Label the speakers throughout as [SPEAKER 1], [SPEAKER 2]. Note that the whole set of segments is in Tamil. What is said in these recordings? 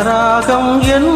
[SPEAKER 1] ராகம் என்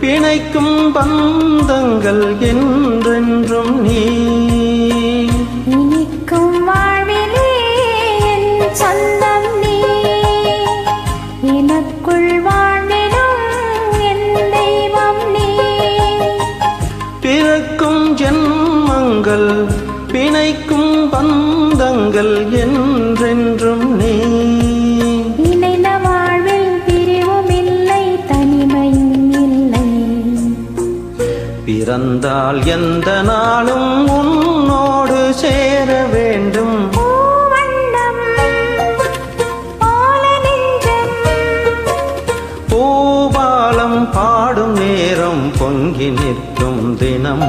[SPEAKER 1] பிணைக்கும் பந்தங்கள் என்றென்றும் நீ.
[SPEAKER 2] இனிக்கும் வாழ்விலே என் சொந்தம் நீ. எனக்குள் வாழ்ந்திடும் என் தெய்வம் நீ.
[SPEAKER 1] பிறக்கும் ஜென்மங்கள் பிணைக்கும் பந்தங்கள் என்றென்றும் நீ. பாடும் நேரம் பொங்கி நிற்கும் தினம்.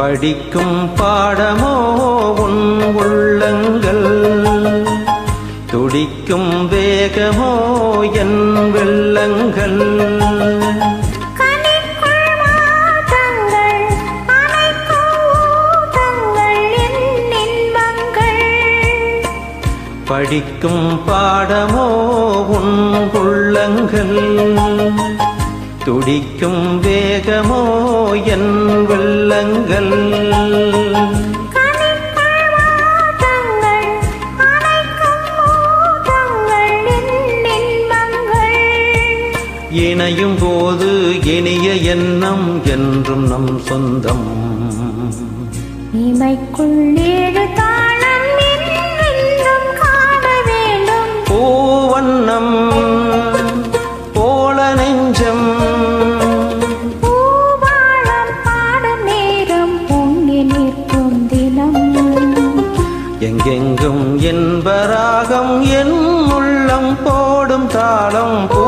[SPEAKER 1] படிக்கும் பாடமோ உன் உள்ளங்கள்? துடிக்கும் வேகமோ என் வெள்ளங்கள்? படிக்கும் பாடமோ உன் உள்ளங்கள்? துடிக்கும் வேகமோ என் வெள்ளங்கள் இணையும் போது இனிய எண்ணம் என்றும் நம் சொந்தம்.
[SPEAKER 2] இமைக்குள்
[SPEAKER 1] எங்கெங்கும் என்பராகம் என் உள்ளம் போடும் தாளம் போ